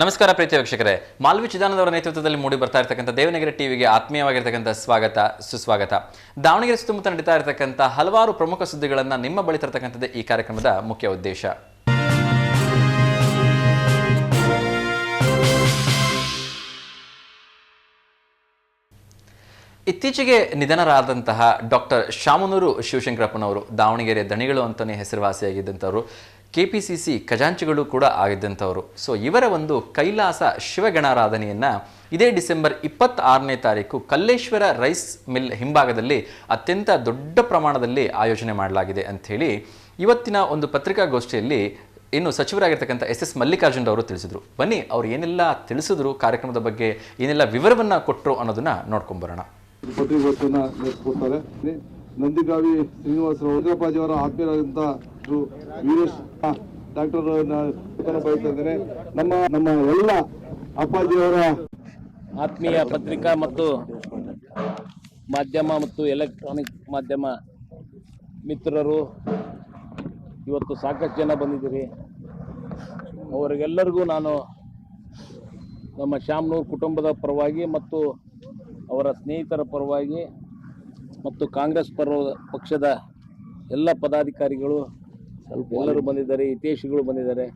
ನಮಸ್ಕಾರ ಪ್ರೀತಿ ವೀಕ್ಷಕರೇ. ಮಾಲ್ವಿ ಚಿದಾನಂದವರ ನೇತೃತ್ವದಲ್ಲಿ ಮೂಡಿ ಬರ್ತಾ ಇರತಕ್ಕಂಥ ದೇವನಗಿರಿ ಟಿವಿಗೆ ಆತ್ಮೀಯವಾಗಿರ್ತಕ್ಕಂಥ ಸ್ವಾಗತ, ಸುಸ್ವಾಗತ. ದಾವಣಗೆರೆ ಸುತ್ತಮುತ್ತ ನಡೀತಾ ಇರತಕ್ಕಂಥ ಹಲವಾರು ಪ್ರಮುಖ ಸುದ್ದಿಗಳನ್ನು ನಿಮ್ಮ ಬಳಿ ತರತಕ್ಕಂಥದ್ದೇ ಈ ಕಾರ್ಯಕ್ರಮದ ಮುಖ್ಯ ಉದ್ದೇಶ. ಇತ್ತೀಚೆಗೆ ನಿಧನರಾದಂತಹ ಡಾಕ್ಟರ್ ಶಾಮನೂರು ಶಿವಶಂಕರಪ್ಪನವರು, ದಾವಣಗೆರೆ ದಣಿಗಳು ಅಂತಲೇ ಹೆಸರುವಾಸಿಯಾಗಿದ್ದಂಥವ್ರು. ಕೆ ಪಿ ಸಿ ಸಿ ಖಜಾಂಚಿಗಳು ಕೂಡ ಆಗಿದ್ದಂಥವರು. ಸೊ ಇವರ ಒಂದು ಕೈಲಾಸ ಶಿವಗಣಾರಾಧನೆಯನ್ನು ಇದೇ ಡಿಸೆಂಬರ್ ಇಪ್ಪತ್ತಾರನೇ ತಾರೀಕು ಕಲ್ಲೇಶ್ವರ ರೈಸ್ ಮಿಲ್ ಹಿಂಭಾಗದಲ್ಲಿ ಅತ್ಯಂತ ದೊಡ್ಡ ಪ್ರಮಾಣದಲ್ಲಿ ಆಯೋಜನೆ ಮಾಡಲಾಗಿದೆ ಅಂಥೇಳಿ ಇವತ್ತಿನ ಒಂದು ಪತ್ರಿಕಾಗೋಷ್ಠಿಯಲ್ಲಿ ಇನ್ನು ಸಚಿವರಾಗಿರ್ತಕ್ಕಂಥ ಎಸ್ ಎಸ್ ಮಲ್ಲಿಕಾರ್ಜುನ್ ಅವರು ತಿಳಿಸಿದ್ರು. ಬನ್ನಿ, ಅವ್ರು ಏನೆಲ್ಲ ತಿಳಿಸಿದ್ರು, ಕಾರ್ಯಕ್ರಮದ ಬಗ್ಗೆ ಏನೆಲ್ಲ ವಿವರವನ್ನ ಕೊಟ್ಟರು ಅನ್ನೋದನ್ನ ನೋಡ್ಕೊಂಬರೋಣ. ನಂದಿಗಾವಿ ಶ್ರೀನಿವಾಸರಾವ್ ಅವರ ಆತ್ಮೀಯರಾದಂತ ಡಾಕ್ಟರ್ ಬಯಸ್ತಾ ಇದ್ದೇನೆ ನಮ್ಮ ನಮ್ಮ ಎಲ್ಲ ಅಪ್ಪಾಜಿಯವರ ಆತ್ಮೀಯ ಪತ್ರಿಕಾ ಮತ್ತು ಮಾಧ್ಯಮ ಮತ್ತು ಎಲೆಕ್ಟ್ರಾನಿಕ್ ಮಾಧ್ಯಮ ಮಿತ್ರರು, ಇವತ್ತು ಸಾಕಷ್ಟು ಜನ ಬಂದಿದ್ದೀರಿ. ಅವರಿಗೆಲ್ಲರಿಗೂ ನಾನು ನಮ್ಮ ಶ್ಯಾಮ್ನೂರ್ ಕುಟುಂಬದ ಪರವಾಗಿ ಮತ್ತು ಅವರ ಸ್ನೇಹಿತರ ಪರವಾಗಿ ಮತ್ತು ಕಾಂಗ್ರೆಸ್ ಪರ, ಪಕ್ಷದ ಎಲ್ಲ ಪದಾಧಿಕಾರಿಗಳು ಎಲ್ಲರೂ ಬಂದಿದ್ದಾರೆ ಹಿತೇಶಿಗಳು ಬಂದಿದ್ದಾರೆ.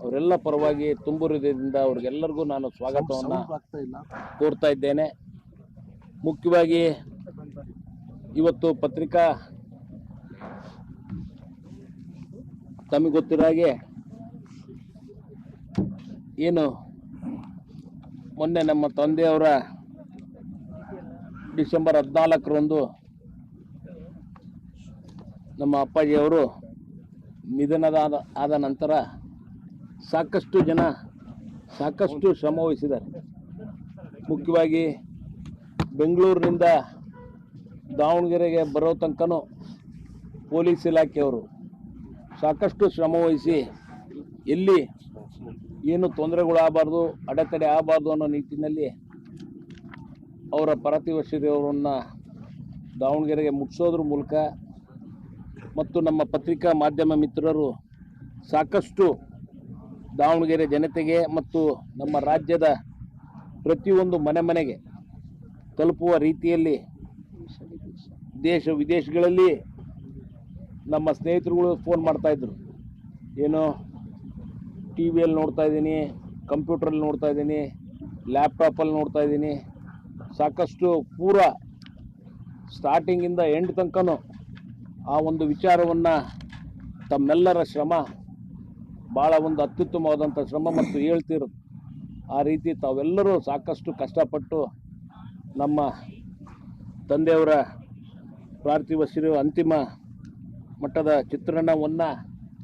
ಅವರೆಲ್ಲ ಪರವಾಗಿ ತುಂಬು ಹೃದಯದಿಂದ ಅವ್ರಿಗೆಲ್ಲರಿಗೂ ನಾನು ಸ್ವಾಗತವನ್ನು ಕೋರ್ತಾ ಇದ್ದೇನೆ. ಮುಖ್ಯವಾಗಿ ಇವತ್ತು ಪತ್ರಿಕಾ ತಮಗೆ ಗೊತ್ತಿರೋ ಹಾಗೆ ಏನು ಮೊನ್ನೆ ನಮ್ಮ ತಂದೆಯವರ ಡಿಸೆಂಬರ್ ಹದಿನಾಲ್ಕರಂದು ನಮ್ಮ ಅಪ್ಪಾಜಿಯವರು ನಿಧನದ ಆದ ನಂತರ ಸಾಕಷ್ಟು ಜನ ಸಾಕಷ್ಟು ಶ್ರಮ ವಹಿಸಿದ್ದಾರೆ. ಮುಖ್ಯವಾಗಿ ಬೆಂಗಳೂರಿನಿಂದ ದಾವಣಗೆರೆಗೆ ಬರೋ ತನಕನೂ ಪೊಲೀಸ್ ಇಲಾಖೆಯವರು ಸಾಕಷ್ಟು ಶ್ರಮ ವಹಿಸಿ ಎಲ್ಲಿ ಏನು ತೊಂದರೆಗಳಾಗಬಾರ್ದು, ಅಡೆತಡೆ ಆಗಬಾರ್ದು ಅನ್ನೋ ನಿಟ್ಟಿನಲ್ಲಿ ಅವರ ಪಾರ್ಥಿವ ದಾವಣಗೆರೆಗೆ ಮುಟ್ಟಿಸೋದ್ರ ಮೂಲಕ ಮತ್ತು ನಮ್ಮ ಪತ್ರಿಕಾ ಮಾಧ್ಯಮ ಮಿತ್ರರು ಸಾಕಷ್ಟು ದಾವಣಗೆರೆ ಜನತೆಗೆ ಮತ್ತು ನಮ್ಮ ರಾಜ್ಯದ ಪ್ರತಿಯೊಂದು ಮನೆ ಮನೆಗೆ ತಲುಪುವ ರೀತಿಯಲ್ಲಿ ದೇಶ ವಿದೇಶಗಳಲ್ಲಿ ನಮ್ಮ ಸ್ನೇಹಿತರುಗಳು ಫೋನ್ ಮಾಡ್ತಾಯಿದ್ರು ಏನು ಟಿ ವಿಯಲ್ಲಿ ನೋಡ್ತಾ ಇದ್ದೀನಿ ಕಂಪ್ಯೂಟ್ರಲ್ಲಿ ನೋಡ್ತಾ ಇದ್ದೀನಿ, ಲ್ಯಾಪ್ಟಾಪಲ್ಲಿ ನೋಡ್ತಾ ಇದ್ದೀನಿ. ಸಾಕಷ್ಟು ಪೂರ ಸ್ಟಾರ್ಟಿಂಗಿಂದ ಎಂಡ್ ತನಕನೂ ಆ ಒಂದು ವಿಚಾರವನ್ನು ತಮ್ಮೆಲ್ಲರ ಶ್ರಮ, ಭಾಳ ಒಂದು ಅತ್ಯುತ್ತಮವಾದಂಥ ಶ್ರಮ ಮತ್ತು ಹೇಳ್ತಿರು. ಆ ರೀತಿ ತಾವೆಲ್ಲರೂ ಸಾಕಷ್ಟು ಕಷ್ಟಪಟ್ಟು ನಮ್ಮ ತಂದೆಯವರ ಪಾರ್ಥಿವ ಶಿರು ಅಂತಿಮ ಮಟ್ಟದ ಚಿತ್ರಣವನ್ನು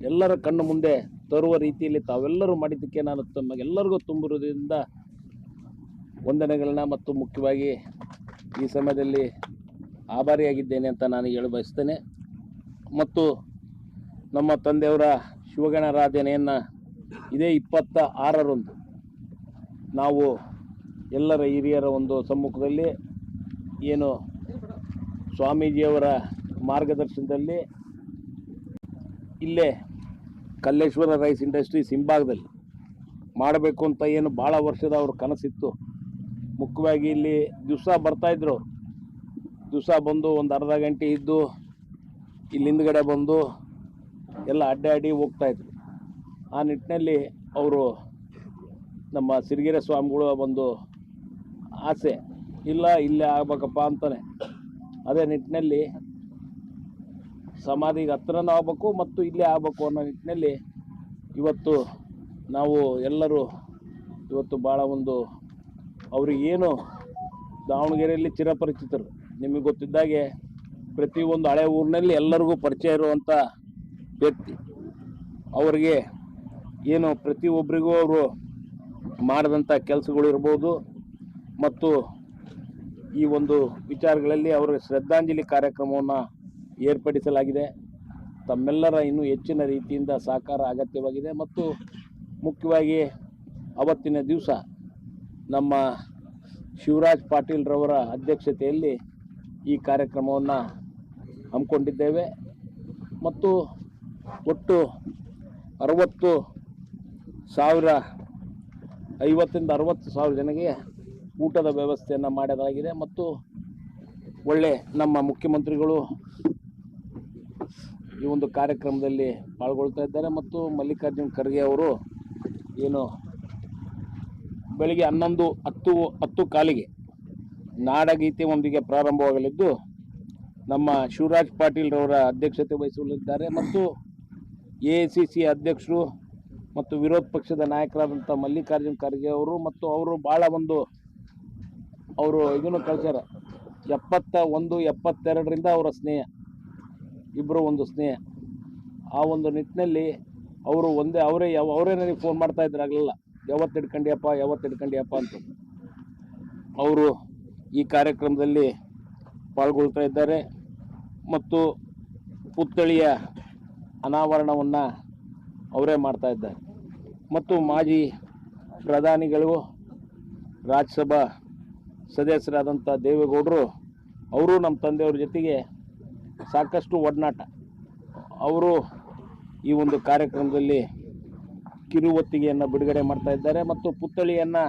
ಎಲ್ಲರ ಕಣ್ಣು ಮುಂದೆ ತರುವ ರೀತಿಯಲ್ಲಿ ತಾವೆಲ್ಲರೂ ಮಾಡಿದ್ದಕ್ಕೆ ನಾನು ತಮಗೆಲ್ಲರಿಗೂ ಹೃದಯದಿಂದ ವಂದನೆಗಳನ್ನ ಮತ್ತು ಮುಖ್ಯವಾಗಿ ಈ ಸಮಯದಲ್ಲಿ ಆಭಾರಿಯಾಗಿದ್ದೇನೆ ಅಂತ ನಾನು ಹೇಳಿ ಬಯಸ್ತೇನೆ ಮತ್ತು ನಮ್ಮ ತಂದೆಯವರ ಶಿವಗಣಾರಾಧನೆಯನ್ನು ಇದೇ ಇಪ್ಪತ್ತ ಆರರಂದು ನಾವು ಎಲ್ಲರ ಹಿರಿಯರ ಒಂದು ಸಮ್ಮುಖದಲ್ಲಿ ಏನು ಸ್ವಾಮೀಜಿಯವರ ಮಾರ್ಗದರ್ಶನದಲ್ಲಿ ಇಲ್ಲೇ ಕಲ್ಲೇಶ್ವರ ರೈಸ್ ಇಂಡಸ್ಟ್ರೀಸ್ ಹಿಂಭಾಗದಲ್ಲಿ ಮಾಡಬೇಕು ಅಂತ ಏನು ಭಾಳ ವರ್ಷದ ಅವ್ರ ಕನಸಿತ್ತು. ಮುಖ್ಯವಾಗಿ ಇಲ್ಲಿ ದಿವಸ ಬರ್ತಾಯಿದ್ರು ದಿವಸ ಬಂದು ಒಂದು ಅರ್ಧ ಗಂಟೆ ಇದ್ದು ಇಲ್ಲಿ ಹಿಂದ್ಗಡೆ ಬಂದು ಎಲ್ಲ ಅಡ್ಡಾಡಿ ಹೋಗ್ತಾಯಿದ್ರು ಆ ನಿಟ್ಟಿನಲ್ಲಿ ಅವರು ನಮ್ಮ ಸಿರಿಗೆರೆ ಸ್ವಾಮಿಗಳು ಒಂದು ಆಸೆ, ಇಲ್ಲ, ಇಲ್ಲೇ ಆಗ್ಬೇಕಪ್ಪ ಅಂತಾನೆ. ಅದೇ ನಿಟ್ಟಿನಲ್ಲಿ ಸಮಾಧಿಗೆ ಹತ್ರನೂ ಆಗಬೇಕು ಮತ್ತು ಇಲ್ಲೇ ಆಗ್ಬೇಕು ಅನ್ನೋ ನಿಟ್ಟಿನಲ್ಲಿ ಇವತ್ತು ನಾವು ಎಲ್ಲರೂ ಇವತ್ತು ಭಾಳ ಒಂದು ಅವ್ರಿಗೇನು ದಾವಣಗೆರೆಯಲ್ಲಿ ಚಿರಪರಿಚಿತರು. ನಿಮಗೆ ಗೊತ್ತಿದ್ದಾಗೆ ಪ್ರತಿಯೊಂದು ಹಳೆ ಊರಿನಲ್ಲಿ ಎಲ್ಲರಿಗೂ ಪರಿಚಯ ಇರುವಂಥ ವ್ಯಕ್ತಿ. ಅವರಿಗೆ ಏನು ಪ್ರತಿಯೊಬ್ಬರಿಗೂ ಅವರು ಮಾಡಿದಂಥ ಕೆಲಸಗಳು ಇರ್ಬೋದು ಮತ್ತು ಈ ಒಂದು ವಿಚಾರಗಳಲ್ಲಿ ಅವರ ಶ್ರದ್ಧಾಂಜಲಿ ಕಾರ್ಯಕ್ರಮವನ್ನು ಏರ್ಪಡಿಸಲಾಗಿದೆ. ತಮ್ಮೆಲ್ಲರ ಇನ್ನೂ ಹೆಚ್ಚಿನ ರೀತಿಯಿಂದ ಸಹಕಾರ ಅಗತ್ಯವಾಗಿದೆ ಮತ್ತು ಮುಖ್ಯವಾಗಿ ಅವತ್ತಿನ ದಿವಸ ನಮ್ಮ ಶಿವರಾಜ್ ಪಾಟೀಲ್ರವರ ಅಧ್ಯಕ್ಷತೆಯಲ್ಲಿ ಈ ಕಾರ್ಯಕ್ರಮವನ್ನು ಹಮ್ಮಿಕೊಂಡಿದ್ದೇವೆ. ಮತ್ತು ಒಟ್ಟು ಅರವತ್ತು ಸಾವಿರ, ಐವತ್ತರಿಂದ ಅರವತ್ತು ಸಾವಿರ ಜನರಿಗೆ ಊಟದ ವ್ಯವಸ್ಥೆಯನ್ನು ಮಾಡಲಾಗಿದೆ. ಮತ್ತು ಒಳ್ಳೆ ನಮ್ಮ ಮುಖ್ಯಮಂತ್ರಿಗಳು ಈ ಒಂದು ಕಾರ್ಯಕ್ರಮದಲ್ಲಿ ಪಾಲ್ಗೊಳ್ತಾ ಇದ್ದಾರೆ. ಮತ್ತು ಮಲ್ಲಿಕಾರ್ಜುನ್ ಖರ್ಗೆ ಅವರು ಏನು ಬೆಳಿಗ್ಗೆ ಹನ್ನೊಂದು ಹತ್ತು ಹತ್ತು ಕಾಲಿಗೆ ನಾಡಗೀತೆಯೊಂದಿಗೆ ಪ್ರಾರಂಭವಾಗಲಿದ್ದು ನಮ್ಮ ಶಿವರಾಜ್ ಪಾಟೀಲ್ರವರ ಅಧ್ಯಕ್ಷತೆ ವಹಿಸಲಿದ್ದಾರೆ ಮತ್ತು ಎ ಅಧ್ಯಕ್ಷರು ಮತ್ತು ವಿರೋಧ ಪಕ್ಷದ ನಾಯಕರಾದಂಥ ಮಲ್ಲಿಕಾರ್ಜುನ್ ಖರ್ಗೆ ಅವರು ಮತ್ತು ಅವರು ಭಾಳ ಒಂದು ಅವರು ಇದನ್ನು ಕಳಿಸ್ಯಾರ. ಎಪ್ಪತ್ತ ಒಂದು ಎಪ್ಪತ್ತೆರಡರಿಂದ ಅವರ ಸ್ನೇಹ ಇಬ್ಬರು ಒಂದು ಸ್ನೇಹ. ಆ ಒಂದು ನಿಟ್ಟಿನಲ್ಲಿ ಅವರು ಒಂದೇ, ಅವರೇ ಯಾವ, ಅವರೇ ನನಗೆ ಫೋನ್ ಮಾಡ್ತಾ ಇದ್ರಾಗಲಿಲ್ಲ ಯಾವತ್ತು ಹಿಡ್ಕೊಂಡಿಯಪ್ಪ, ಯಾವತ್ತು ಅಂತ ಅವರು ಈ ಕಾರ್ಯಕ್ರಮದಲ್ಲಿ ಪಾಲ್ಗೊಳ್ತಾ ಇದ್ದಾರೆ ಮತ್ತು ಪುತ್ಥಳಿಯ ಅನಾವರಣವನ್ನು ಅವರೇ ಮಾಡ್ತಾ ಇದ್ದಾರೆ. ಮತ್ತು ಮಾಜಿ ಪ್ರಧಾನಿಗಳು, ರಾಜ್ಯಸಭಾ ಸದಸ್ಯರಾದಂಥ ದೇವೇಗೌಡರು, ಅವರು ನಮ್ಮ ತಂದೆಯವ್ರ ಜೊತೆಗೆ ಸಾಕಷ್ಟು ಒಡನಾಟ. ಅವರು ಈ ಒಂದು ಕಾರ್ಯಕ್ರಮದಲ್ಲಿ ಕಿರುವತ್ತಿಗೆಯನ್ನು ಬಿಡುಗಡೆ ಮಾಡ್ತಾ ಇದ್ದಾರೆ ಮತ್ತು ಪುತ್ಥಳಿಯನ್ನು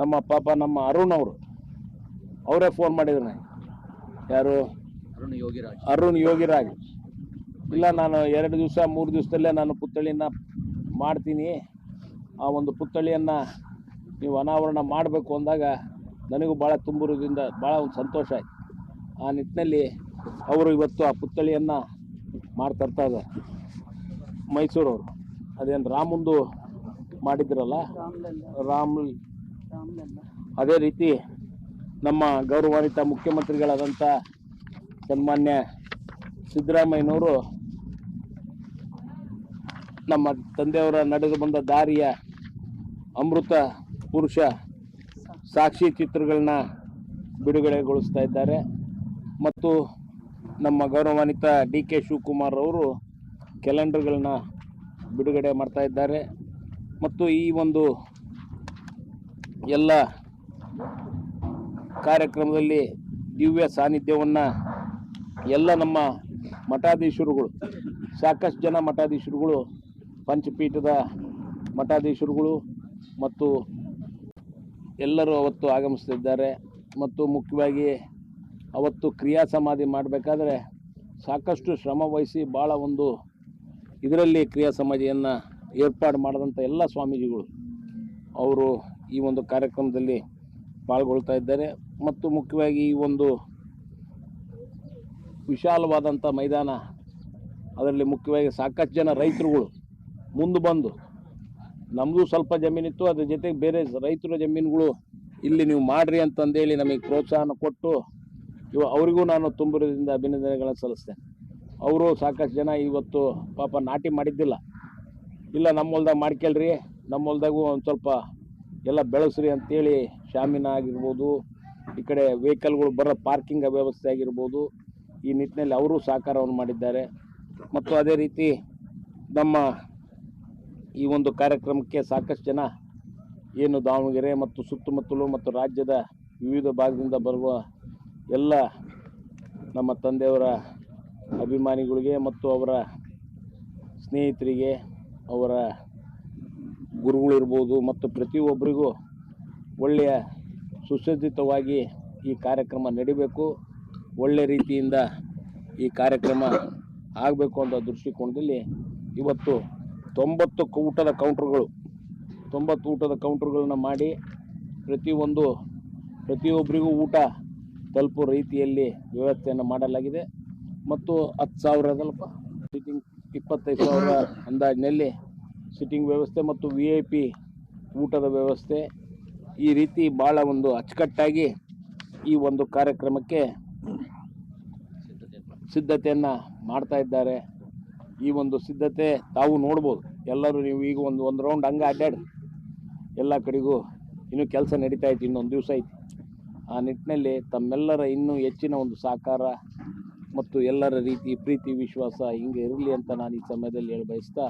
ನಮ್ಮ ಪಾಪ ನಮ್ಮ ಅರುಣ್ ಅವರು, ಅವರೇ ಫೋನ್ ಮಾಡಿದ್ರು ಯಾರು? ಅರುಣ್ ಯೋಗಿರಾಜ್. ಅರುಣ್ ಯೋಗಿರಾಜ್. ಇಲ್ಲ ನಾನು ಎರಡು ದಿವಸ ಮೂರು ದಿವಸದಲ್ಲೇ ನಾನು ಪುತ್ಥಳಿನ ಮಾಡ್ತೀನಿ. ಆ ಒಂದು ಪುತ್ಥಳಿಯನ್ನು ನೀವು ಅನಾವರಣ ಮಾಡಬೇಕು ಅಂದಾಗ ನನಗೂ ಭಾಳ ತುಂಬುವುದರಿಂದ ಭಾಳ ಒಂದು ಸಂತೋಷ ಆಯ್ತು. ಆ ನಿಟ್ಟಿನಲ್ಲಿ ಅವರು ಇವತ್ತು ಆ ಪುತ್ಥಳಿಯನ್ನು ಮಾಡ್ತರ್ತಾ ಇದ್ದಾರೆ. ಮೈಸೂರವರು. ಅದೇನು ರಾಮಂದು ಮಾಡಿದ್ರಲ್ಲ? ರಾಮ್ ಅದೇ ರೀತಿ ನಮ್ಮ ಗೌರವಾನ್ವಿತ ಮುಖ್ಯಮಂತ್ರಿಗಳಾದಂಥ ಸನ್ಮಾನ್ಯ ಸಿದ್ದರಾಮಯ್ಯನವರು ನಮ್ಮ ತಂದೆಯವರ ನಡೆದು ಬಂದ ದಾರಿಯ ಅಮೃತ ಪುರುಷ ಸಾಕ್ಷಿ ಚಿತ್ರಗಳನ್ನ ಬಿಡುಗಡೆಗೊಳಿಸ್ತಾ ಇದ್ದಾರೆ. ಮತ್ತು ನಮ್ಮ ಗೌರವಾನ್ವಿತ ಡಿ ಕೆ ಶಿವಕುಮಾರ್ ಅವರು ಕ್ಯಾಲೆಂಡರ್ಗಳನ್ನ ಬಿಡುಗಡೆ ಮಾಡ್ತಾ ಇದ್ದಾರೆ. ಮತ್ತು ಈ ಒಂದು ಎಲ್ಲ ಕಾರ್ಯಕ್ರಮದಲ್ಲಿ ದಿವ್ಯ ಸಾನ್ನಿಧ್ಯವನ್ನು ಎಲ್ಲ ನಮ್ಮ ಮಠಾಧೀಶರುಗಳು, ಸಾಕಷ್ಟು ಜನ ಮಠಾಧೀಶರುಗಳು, ಪಂಚಪೀಠದ ಮಠಾಧೀಶರುಗಳು ಮತ್ತು ಎಲ್ಲರೂ ಅವತ್ತು ಆಗಮಿಸ್ತಿದ್ದಾರೆ. ಮತ್ತು ಮುಖ್ಯವಾಗಿ ಅವತ್ತು ಕ್ರಿಯಾ ಸಮಾಧಿ ಮಾಡಬೇಕಾದ್ರೆ ಸಾಕಷ್ಟು ಶ್ರಮ ವಹಿಸಿ ಭಾಳ ಒಂದು ಇದರಲ್ಲಿ ಕ್ರಿಯಾ ಸಮಾಧಿಯನ್ನು ಏರ್ಪಾಡು ಮಾಡಿದಂಥ ಎಲ್ಲ ಸ್ವಾಮೀಜಿಗಳು ಅವರು ಈ ಒಂದು ಕಾರ್ಯಕ್ರಮದಲ್ಲಿ ಪಾಲ್ಗೊಳ್ತಾ ಇದ್ದಾರೆ. ಮತ್ತು ಮುಖ್ಯವಾಗಿ ಈ ಒಂದು ವಿಶಾಲವಾದಂಥ ಮೈದಾನ, ಅದರಲ್ಲಿ ಮುಖ್ಯವಾಗಿ ಸಾಕಷ್ಟು ಜನ ರೈತರುಗಳು ಮುಂದೆ ಬಂದು ನಮ್ಮದು ಸ್ವಲ್ಪ ಜಮೀನಿತ್ತು, ಅದ್ರ ಜೊತೆಗೆ ಬೇರೆ ರೈತರ ಜಮೀನುಗಳು ಇಲ್ಲಿ ನೀವು ಮಾಡಿರಿ ಅಂತಂದೇಳಿ ನಮಗೆ ಪ್ರೋತ್ಸಾಹನ ಕೊಟ್ಟು, ಇವ ಅವರಿಗೂ ನಾನು ತುಂಬಿರೋದ್ರಿಂದ ಅಭಿನಂದನೆಗಳನ್ನು ಸಲ್ಲಿಸ್ತೇನೆ. ಅವರು ಸಾಕಷ್ಟು ಜನ ಇವತ್ತು ಪಾಪ ನಾಟಿ ಮಾಡಿದ್ದಿಲ್ಲ. ಇಲ್ಲ, ನಮ್ಮ ಹೊಲ್ದಾಗ ಮಾಡ್ಕೊಳ್ರಿ, ನಮ್ಮ ಹೊಲ್ದಾಗೂ ಒಂದು ಸ್ವಲ್ಪ ಎಲ್ಲ ಬೆಳೆಸ್ರಿ ಅಂತೇಳಿ, ಶಾಮಿನ ಆಗಿರ್ಬೋದು ಈ ಕಡೆ ವೆಹಿಕಲ್ಗಳು ಬರೋ ಪಾರ್ಕಿಂಗ್ ವ್ಯವಸ್ಥೆ ಆಗಿರ್ಬೋದು, ಈ ನಿಟ್ಟಿನಲ್ಲಿ ಅವರು ಸಹಕಾರವನ್ನು ಮಾಡಿದ್ದಾರೆ. ಮತ್ತು ಅದೇ ರೀತಿ ನಮ್ಮ ಈ ಒಂದು ಕಾರ್ಯಕ್ರಮಕ್ಕೆ ಸಾಕಷ್ಟು ಜನ ಏನು ದಾವಣಗೆರೆ ಮತ್ತು ಸುತ್ತಮುತ್ತಲು ಮತ್ತು ರಾಜ್ಯದ ವಿವಿಧ ಭಾಗದಿಂದ ಬರುವ ಎಲ್ಲ ನಮ್ಮ ತಂದೆಯವರ ಅಭಿಮಾನಿಗಳಿಗೆ ಮತ್ತು ಅವರ ಸ್ನೇಹಿತರಿಗೆ, ಅವರ ಗುರುಗಳಿರ್ಬೋದು ಮತ್ತು ಪ್ರತಿಯೊಬ್ಬರಿಗೂ ಒಳ್ಳೆಯ ಸುಸಜ್ಜಿತವಾಗಿ ಈ ಕಾರ್ಯಕ್ರಮ ನಡಿಬೇಕು. ಒಳ್ಳೆ ರೀತಿಯಿಂದ ಈ ಕಾರ್ಯಕ್ರಮ ಆಗಬೇಕು ಅಂತ ದೃಷ್ಟಿಕೋನದಲ್ಲಿ ಇವತ್ತು ತೊಂಬತ್ತು ಊಟದ ಕೌಂಟ್ರುಗಳು ತೊಂಬತ್ತು ಊಟದ ಕೌಂಟ್ರುಗಳನ್ನ ಮಾಡಿ ಪ್ರತಿಯೊಂದು, ಪ್ರತಿಯೊಬ್ಬರಿಗೂ ಊಟ ತಲುಪೋ ರೀತಿಯಲ್ಲಿ ವ್ಯವಸ್ಥೆಯನ್ನು ಮಾಡಲಾಗಿದೆ. ಮತ್ತು ಹತ್ತು ಸಾವಿರದಲ್ಲಪ್ಪ ಸಿಟ್ಟಿಂಗ್ ಇಪ್ಪತ್ತೈದು ಸಾವಿರ ಅಂದಾಜಿನಲ್ಲಿ ಸಿಟ್ಟಿಂಗ್ ವ್ಯವಸ್ಥೆ ಮತ್ತು ವಿ ಐ ಪಿ ಊಟದ ವ್ಯವಸ್ಥೆ. ಈ ರೀತಿ ಭಾಳ ಒಂದು ಅಚ್ಚುಕಟ್ಟಾಗಿ ಈ ಒಂದು ಕಾರ್ಯಕ್ರಮಕ್ಕೆ ಸಿದ್ಧತೆಯನ್ನು ಮಾಡ್ತಾ ಇದ್ದಾರೆ. ಈ ಒಂದು ಸಿದ್ಧತೆ ತಾವು ನೋಡ್ಬೋದು. ಎಲ್ಲರೂ ನೀವು ಈಗ ಒಂದು ಒಂದು ರೌಂಡ್ ಹಂಗೆ ಅಡ್ಡಾಡಿ. ಎಲ್ಲ ಕಡೆಗೂ ಇನ್ನೂ ಕೆಲಸ ನಡೀತಾ ಐತಿ, ಇನ್ನೊಂದು ದಿವಸ ಐತಿ. ಆ ನಿಟ್ಟಿನಲ್ಲಿ ತಮ್ಮೆಲ್ಲರ ಇನ್ನೂ ಹೆಚ್ಚಿನ ಒಂದು ಸಹಕಾರ ಮತ್ತು ಎಲ್ಲರ ರೀತಿ ಪ್ರೀತಿ, ವಿಶ್ವಾಸ ಹಿಂಗೆ ಇರಲಿ ಅಂತ ನಾನು ಈ ಸಮಯದಲ್ಲಿ ಹೇಳಿ ಬಯಸ್ತಾ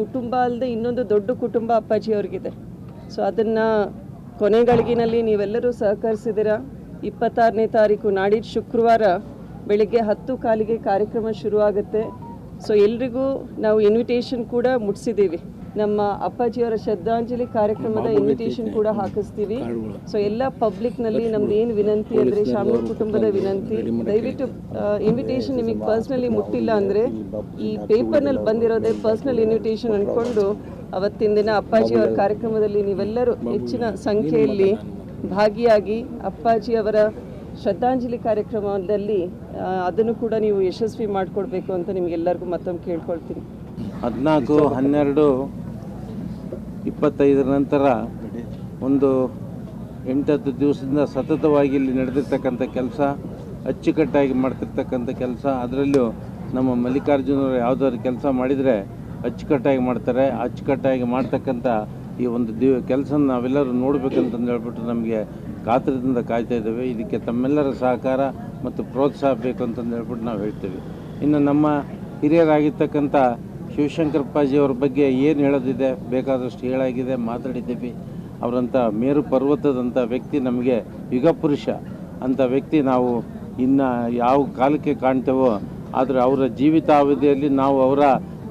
ಕುಟುಂಬ ಅಲ್ಲದೆ ಇನ್ನೊಂದು ದೊಡ್ಡ ಕುಟುಂಬ ಅಪ್ಪಾಜಿ ಅವ್ರಿಗಿದೆ ಸೊ ಅದನ್ನು ಕೊನೆಗಳಿಗಿನಲ್ಲಿ ನೀವೆಲ್ಲರೂ ಸಹಕರಿಸಿದಿರಾ. ಇಪ್ಪತ್ತಾರನೇ ತಾರೀಕು ನಾಡಿದ್ದು ಶುಕ್ರವಾರ ಬೆಳಿಗ್ಗೆ ಹತ್ತು ಕಾಲಿಗೆ ಕಾರ್ಯಕ್ರಮ ಶುರುವಾಗುತ್ತೆ. ಸೊ ಎಲ್ರಿಗೂ ನಾವು ಇನ್ವಿಟೇಷನ್ ಕೂಡ ಮುಟ್ಸಿದ್ದೀವಿ. ನಮ್ಮ ಅಪ್ಪಾಜಿಯವರ ಶ್ರದ್ಧಾಂಜಲಿ ಕಾರ್ಯಕ್ರಮದ ಇನ್ವಿಟೇಷನ್ ಕೂಡ ಹಾಕಿಸ್ತೀವಿ. ಸೊ ಎಲ್ಲ ಪಬ್ಲಿಕ್ನಲ್ಲಿ ನಮ್ದು ಏನು ವಿನಂತಿ ಅಂದರೆ ಶಾಮಿಲ್ ಕುಟುಂಬದ ವಿನಂತಿ. ದಯವಿಟ್ಟು ಇನ್ವಿಟೇಷನ್ ನಿಮಗೆ ಪರ್ಸ್ನಲಿ ಮುಟ್ಟಿಲ್ಲ ಅಂದರೆ ಈ ಪೇಪರ್ನಲ್ಲಿ ಬಂದಿರೋದೇ ಪರ್ಸ್ನಲ್ ಇನ್ವಿಟೇಷನ್ ಅಂದ್ಕೊಂಡು ಅವತ್ತಿನ ದಿನ ಅಪ್ಪಾಜಿ ಅವರ ಕಾರ್ಯಕ್ರಮದಲ್ಲಿ ನೀವೆಲ್ಲರೂ ಹೆಚ್ಚಿನ ಸಂಖ್ಯೆಯಲ್ಲಿ ಭಾಗಿಯಾಗಿ ಅಪ್ಪಾಜಿ ಅವರ ಶ್ರದ್ಧಾಂಜಲಿ ಕಾರ್ಯಕ್ರಮದಲ್ಲಿ ಅದನ್ನು ಕೂಡ ನೀವು ಯಶಸ್ವಿ ಮಾಡಿಕೊಡ್ಬೇಕು ಅಂತ ನಿಮಗೆಲ್ಲರಿಗೂ ಮತ್ತೊಮ್ಮೆ ಕೇಳ್ಕೊಳ್ತೀನಿ. ಹದಿನಾಲ್ಕು ಹನ್ನೆರಡು ಇಪ್ಪತ್ತೈದರ ನಂತರ ಒಂದು ಎಂಟತ್ತು ದಿವಸದಿಂದ ಸತತವಾಗಿ ಇಲ್ಲಿ ನಡೆದಿರ್ತಕ್ಕಂಥ ಕೆಲಸ ಅಚ್ಚುಕಟ್ಟಾಗಿ ಮಾಡ್ತಿರ್ತಕ್ಕಂಥ ಕೆಲಸ ಅದರಲ್ಲೂ ನಮ್ಮ ಮಲ್ಲಿಕಾರ್ಜುನವರು ಯಾವುದಾದ್ರು ಕೆಲಸ ಮಾಡಿದರೆ ಅಚ್ಚುಕಟ್ಟಾಗಿ ಮಾಡ್ತಾರೆ. ಅಚ್ಚುಕಟ್ಟಾಗಿ ಮಾಡ್ತಕ್ಕಂಥ ಈ ಒಂದು ದಿವ ಕೆಲಸ ನಾವೆಲ್ಲರೂ ನೋಡಬೇಕಂತಂದು ಹೇಳ್ಬಿಟ್ಟು ನಮಗೆ ಕಾತರದಿಂದ ಕಾಯ್ತಾ ಇದ್ದೇವೆ. ಇದಕ್ಕೆ ತಮ್ಮೆಲ್ಲರ ಸಹಕಾರ ಮತ್ತು ಪ್ರೋತ್ಸಾಹ ಬೇಕು ಅಂತಂದು ಹೇಳ್ಬಿಟ್ಟು ನಾವು ಹೇಳ್ತೀವಿ. ಇನ್ನು ನಮ್ಮ ಹಿರಿಯರಾಗಿರ್ತಕ್ಕಂಥ ಶಿವಶಂಕರಪ್ಪಾಜಿಯವ್ರ ಬಗ್ಗೆ ಏನು ಹೇಳೋದಿದೆ? ಬೇಕಾದಷ್ಟು ಹೇಳಾಗಿದೆ, ಮಾತಾಡಿದ್ದೀವಿ. ಅವರಂಥ ಮೇರು ಪರ್ವತದಂಥ ವ್ಯಕ್ತಿ ನಮಗೆ ಯುಗ ಪುರುಷ. ಅಂಥ ವ್ಯಕ್ತಿ ನಾವು ಇನ್ನು ಯಾವ ಕಾಲಕ್ಕೆ ಕಾಣ್ತೇವೋ, ಆದರೆ ಅವರ ಜೀವಿತಾವಧಿಯಲ್ಲಿ ನಾವು ಅವರ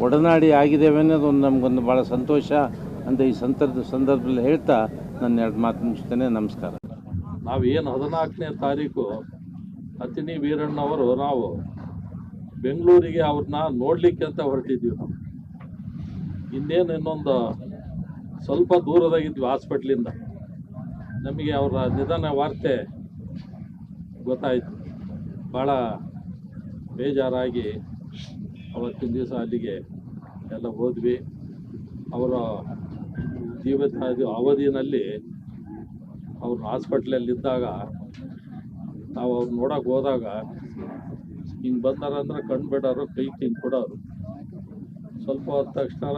ಒಡನಾಡಿ ಆಗಿದ್ದೇವೆ ಅನ್ನೋದು ಒಂದು ನಮಗೊಂದು ಭಾಳ ಸಂತೋಷ ಅಂತ ಈ ಸಂದರ್ಭ ಸಂದರ್ಭದಲ್ಲಿ ಹೇಳ್ತಾ ನನ್ನ ಎರಡು ಮಾತು ಮುಗಿಸ್ತೇನೆ. ನಮಸ್ಕಾರ. ನಾವೇನು ಹದಿನಾಲ್ಕನೇ ತಾರೀಕು ಅತಿನಿ ವೀರಣ್ಣವರು ನಾವು ಬೆಂಗಳೂರಿಗೆ ಅವ್ರನ್ನ ನೋಡಲಿಕ್ಕೆ ಅಂತ ಹೊರಟಿದ್ವಿ ನಾವು. ಇನ್ನೇನು ಇನ್ನೊಂದು ಸ್ವಲ್ಪ ದೂರದಾಗಿದ್ವಿ ಹಾಸ್ಪಿಟ್ಲಿಂದ. ನಮಗೆ ಅವರ ನಿಧನ ವಾರ್ತೆ ಗೊತ್ತಾಯಿತು. ಭಾಳ ಬೇಜಾರಾಗಿ ಅವತ್ತಿನ ದಿವಸ ಅಲ್ಲಿಗೆ ಎಲ್ಲ ಹೋದ್ವಿ. ಅವರ ಜೀವಿತ ಅವಧಿನಲ್ಲಿ ಅವ್ರ ಹಾಸ್ಪಿಟ್ಲಲ್ಲಿದ್ದಾಗ ನಾವು ಅವ್ರು ನೋಡಕ್ಕೆ ಹೋದಾಗ ಹಿಂಗೆ ಬಂದಾರ ಅಂದ್ರೆ ಕಣ್ಣು ಬಿಡೋರು, ಕೈ ತಿಂದು ಕೊಡೋರು. ಸ್ವಲ್ಪ ಹೊತ್ತ ತಕ್ಷಣ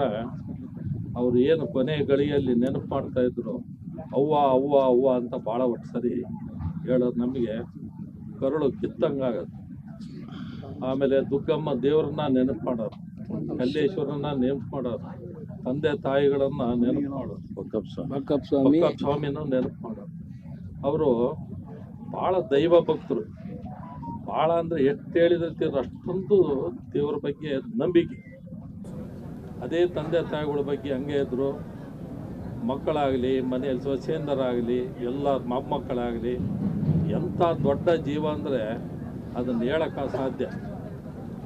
ಅವ್ರು ಏನು ಕೊನೆ ಗಳಿಯಲ್ಲಿ ನೆನಪು ಮಾಡ್ತಾಯಿದ್ರು ಅವ್ವ ಅವ್ವ ಅವ್ವ ಅಂತ ಭಾಳ ಒಟ್ಟು ಸರಿ ಹೇಳೋದು ನಮಗೆ ಕರುಳು ಕಿತ್ತಂಗಾಗದು ಆಮೇಲೆ ದುಗ್ಗಮ್ಮ ದೇವರನ್ನ ನೆನಪು ಮಾಡೋರು ಕಲ್ಲೇಶ್ವರನ್ನ ನೆನಪು ಮಾಡೋರು ತಂದೆ ತಾಯಿಗಳನ್ನ ನೆನಪು ಮಾಡೋರು ಬಕ್ಕಪ್ಪ ಸ್ವಾಮಿ. ಬಕ್ಕಪ್ಪ ಸ್ವಾಮಿನ ನೆನಪು ಮಾಡೋರು ಅವರು ಭಾಳ ದೈವ ಭಕ್ತರು. ಭಾಳ ಅಂದರೆ ಎಷ್ಟು ಹೇಳಿದ್ರೆ ಅಷ್ಟೊಂದು ದೇವ್ರ ಬಗ್ಗೆ ನಂಬಿಕೆ. ಅದೇ ತಂದೆ ತಾಯಿಗಳ ಬಗ್ಗೆ ಹಂಗೆ ಇದ್ದರು ಮಕ್ಕಳಾಗಲಿ ಮನೆಯಲ್ಲಿ ಸೊಸೆಯಂದರಾಗಲಿ ಎಲ್ಲ ಮೊಮ್ಮಕ್ಕಳಾಗಲಿ ಎಂಥ ದೊಡ್ಡ ಜೀವ ಅಂದರೆ ಅದನ್ನು ಹೇಳೋಕ್ಕೆ ಸಾಧ್ಯ.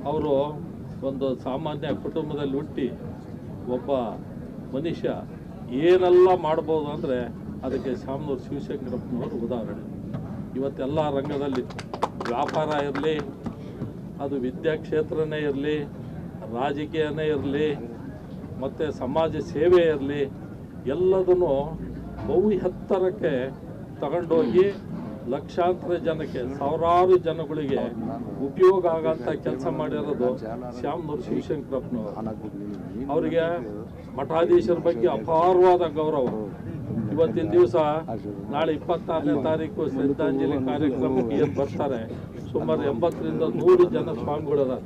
ಅವರು ಒಂದು ಸಾಮಾನ್ಯ ಕುಟುಂಬದಲ್ಲಿ ಹುಟ್ಟಿ ಒಬ್ಬ ಮನುಷ್ಯ ಏನೆಲ್ಲ ಮಾಡ್ಬೋದು ಅಂದರೆ ಅದಕ್ಕೆ ಶಾಮನೂರು ಶಿವಶಂಕರಪ್ಪನವರು ಉದಾಹರಣೆ. ಇವತ್ತೆಲ್ಲ ರಂಗದಲ್ಲಿ ವ್ಯಾಪಾರ ಇರಲಿ, ಅದು ವಿದ್ಯಾಕ್ಷೇತ್ರನೇ ಇರಲಿ, ರಾಜಕೀಯನೇ ಇರಲಿ, ಮತ್ತು ಸಮಾಜ ಸೇವೆ ಇರಲಿ, ಎಲ್ಲದನ್ನು ಬಹು ಎತ್ತರಕ್ಕೆ ತಗೊಂಡೋಗಿ ಲಕ್ಷಾಂತರ ಜನಕ್ಕೆ, ಸಾವಿರಾರು ಜನಗಳಿಗೆ ಉಪಯೋಗ ಆಗಂತ ಕೆಲಸ ಮಾಡಿರೋದು ಶ್ಯಾಮನೂರು ಶಿವಶಂಕರಪ್ಪನವರು ಅವರಿಗೆ ಮಠಾಧೀಶರ ಬಗ್ಗೆ ಅಪಾರವಾದ ಗೌರವ. ಇವತ್ತಿನ ದಿವಸ ನಾಳೆ ಇಪ್ಪತ್ತಾರನೇ ತಾರೀಕು ಶ್ರದ್ಧಾಂಜಲಿ ಕಾರ್ಯಕ್ರಮಕ್ಕೆ ಏನು ಬರ್ತಾರೆ, ಸುಮಾರು ಎಂಬತ್ತರಿಂದ ನೂರು ಜನ ಸ್ವಾಮಿಗಳಿದ್ದಾರೆ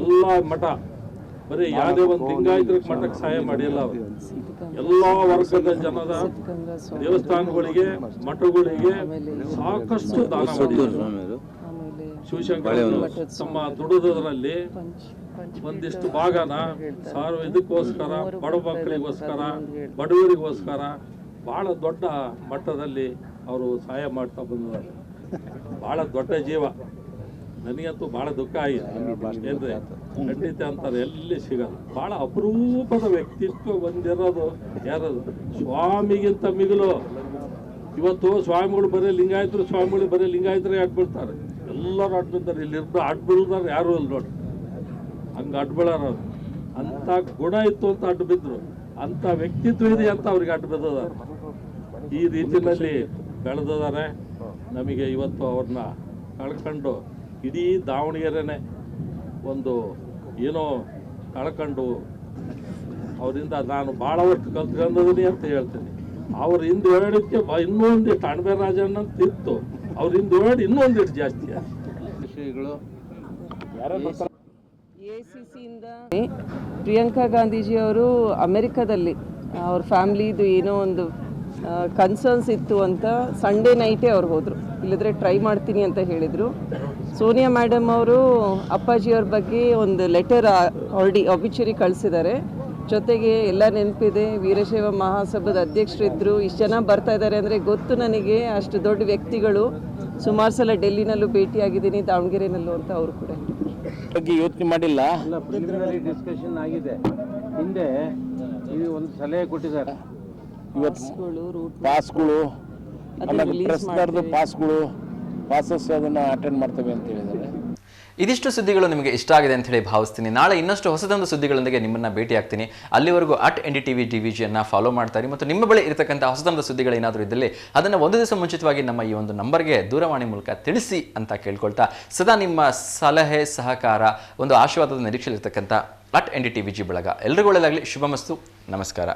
ಎಲ್ಲ ಮಠ ಬರೀ ಯಾವುದೇ ಒಂದು ಲಿಂಗಾಯತರ ಮಠಕ್ಕೆ ಸಹಾಯ ಮಾಡಿಲ್ಲ ಅವರು. ಎಲ್ಲ ವರ್ಗದ ಜನದ ದೇವಸ್ಥಾನಗಳಿಗೆ ಮಠಗಳಿಗೆ ಸಾಕಷ್ಟು ದಾನ ಮಾಡಿದ್ದಾರೆ ಶಿವಶಂಕರ ತಮ್ಮ ದುಡಿದ್ರಲ್ಲಿ ಒಂದಿಷ್ಟು ಭಾಗನ ಸಾರು ಇದಕ್ಕೋಸ್ಕರ ಬಡ ಮಕ್ಕಳಿಗೋಸ್ಕರ ಬಡವರಿಗೋಸ್ಕರ ಬಹಳ ದೊಡ್ಡ ಮಟ್ಟದಲ್ಲಿ ಅವರು ಸಹಾಯ ಮಾಡ್ತಾ ಬಂದಿದ್ದಾರೆ ಬಹಳ ದೊಡ್ಡ ಜೀವ. ನನಗಂತೂ ಬಹಳ ದುಃಖ ಆಗಿದೆ ಏನ್ರಿ? ಖಂಡಿತ ಅಂತಾರೆ ಎಲ್ಲಿ ಸಿಗಲ್ಲ. ಬಹಳ ಅಪರೂಪದ ವ್ಯಕ್ತಿತ್ವ ಬಂದಿರೋದು ಯಾರದು? ಸ್ವಾಮಿಗಿಂತ ಮಿಗಿಲು. ಇವತ್ತು ಸ್ವಾಮಿಗಳು ಬರೀ ಲಿಂಗಾಯತರು ಸ್ವಾಮಿಗಳು ಬರೀ ಲಿಂಗಾಯತರೇ ಆಡ್ಬಿಡ್ತಾರೆ ಎಲ್ಲರೂ ಆಡ್ಬಿಡ್ತಾರೆ ಇಲ್ಲಿ ಇರ್ದು ಆಡ್ಬಿಡ್ದಾರೆ ಯಾರು ಇಲ್ಲ ನೋಡಿ ಹಂಗೆ ಅಡ್ಬೀಳಾರ ಅಂಥ ಗುಣ ಇತ್ತು ಅಂತ ಅಡ್ಡು ಬಿದ್ದರು ಅಂಥ ವ್ಯಕ್ತಿತ್ವ ಇದೆ ಅಂತ ಅವ್ರಿಗೆ ಅಡ್ಡು ಈ ರೀತಿಯಲ್ಲಿ ಬೆಳೆದಿದ್ದಾರೆ ನಮಗೆ ಇವತ್ತು ಅವ್ರನ್ನ ಕಳ್ಕೊಂಡು ಇಡೀ ದಾವಣಗೆರೆನೇ ಒಂದು ಏನೋ ಕಳ್ಕೊಂಡು ಅವರಿಂದ ನಾನು ಭಾಳ ವರ್ಷ ಕಲ್ತ್ಕೊಂಡಿದ್ದೀನಿ ಅಂತ ಹೇಳ್ತೀನಿ. ಅವ್ರ ಹಿಂದೆ ಹೇಳೋದಕ್ಕೆ ಇನ್ನೂ ಒಂದಿಷ್ಟು ಅಣಬೆ ರಾಜಣ್ಣ ಅಂತ ಇತ್ತು. ಅವ್ರ ಹಿಂದೆ ಹೇಳಿ ಇನ್ನೊಂದಿಟ್ಟು ಜಾಸ್ತಿ. ವಿಷಯಗಳು. ಎ ಸಿ ಸಿಯಿಂದ ಪ್ರಿಯಾಂಕಾ ಗಾಂಧೀಜಿ ಅವರು ಅಮೆರಿಕದಲ್ಲಿ ಅವ್ರ ಫ್ಯಾಮ್ಲಿದು ಏನೋ ಒಂದು ಕನ್ಸರ್ನ್ಸ್ ಇತ್ತು ಅಂತ ಸಂಡೇ ನೈಟೇ ಅವ್ರು ಹೋದರು. ಇಲ್ಲದ್ರೆ ಟ್ರೈ ಮಾಡ್ತೀನಿ ಅಂತ ಹೇಳಿದರು. ಸೋನಿಯಾ ಮೇಡಮ್ ಅವರು ಅಪ್ಪಾಜಿಯವ್ರ ಬಗ್ಗೆ ಒಂದು ಲೆಟರ್ ಆಲ್ರೆಡಿ ಅಬಿಚುರಿ ಕಳಿಸಿದ್ದಾರೆ. ಜೊತೆಗೆ ಎಲ್ಲ ನೆನಪಿದೆ ವೀರಶೈವ ಮಹಾಸಭಾದ ಅಧ್ಯಕ್ಷರಿದ್ದರು ಇಷ್ಟು ಜನ ಬರ್ತಾ ಇದ್ದಾರೆ ಅಂದರೆ ಗೊತ್ತು ನನಗೆ ಅಷ್ಟು ದೊಡ್ಡ ವ್ಯಕ್ತಿಗಳು. ಸುಮಾರು ಸಲ ಡೆಲ್ಲಿನಲ್ಲೂ ಭೇಟಿಯಾಗಿದ್ದೀನಿ ದಾವಣಗೆರೆನಲ್ಲೂ ಅಂತ ಅವರು ಕೂಡ. ಬಗ್ಗೆ ಯೋಚನೆ ಮಾಡಿಲ್ಲ? ಡಿಸ್ಕಷನ್ ಆಗಿದೆ. ಹಿಂದೆ ಇದು ಒಂದು ಸಲಹೆ ಕೊಟ್ಟಿದ್ದಾರೆ. ಇವತ್ತು ಪಾಸ್ಗಳು ಪಾಸ್ಗಳು ಪಾಸಸ್ ಅದನ್ನು ಅಟೆಂಡ್ ಮಾಡ್ತೇವೆ ಅಂತ ಹೇಳಿದ್ದಾರೆ. ಇದಿಷ್ಟು ಸುದ್ದಿಗಳು ನಿಮಗೆ ಇಷ್ಟ ಆಗಿದೆ ಅಂತ ಹೇಳಿ ಭಾವಿಸ್ತೀನಿ. ನಾಳೆ ಇನ್ನಷ್ಟು ಹೊಸದೊಂದು ಸುದ್ದಿಗಳೊಂದಿಗೆ ನಿಮ್ಮನ್ನ ಭೇಟಿ ಆಗ್ತೀನಿ. ಅಲ್ಲಿವರೆಗೂ at N D T V ಡಿವಿಜಿಯನ್ನು follow ಮಾಡ್ತಾರೆ ಮತ್ತು ನಿಮ್ಮ ಬಳಿ ಇರತಕ್ಕಂಥ ಹೊಸದೊಂದು ಸುದ್ದಿಗಳು ಏನಾದರೂ ಇದ್ದಲ್ಲಿ ಅದನ್ನು ಒಂದು ದಿವಸ ಮುಂಚಿತವಾಗಿ ನಮ್ಮ ಈ ಒಂದು ನಂಬರ್ಗೆ ದೂರವಾಣಿ ಮೂಲಕ ತಿಳಿಸಿ ಅಂತ ಕೇಳ್ಕೊಳ್ತಾ ಸದಾ ನಿಮ್ಮ ಸಲಹೆ, ಸಹಕಾರ, ಒಂದು ಆಶೀರ್ವಾದದ ನಿರೀಕ್ಷೆಯಲ್ಲಿರ್ತಕ್ಕಂಥ at N D T V G ಬಳಗ. ಎಲ್ರಿಗೂ ಒಳ್ಳೆಯದಾಗಲಿ. ಶುಭಮಸ್ತು. ನಮಸ್ಕಾರ.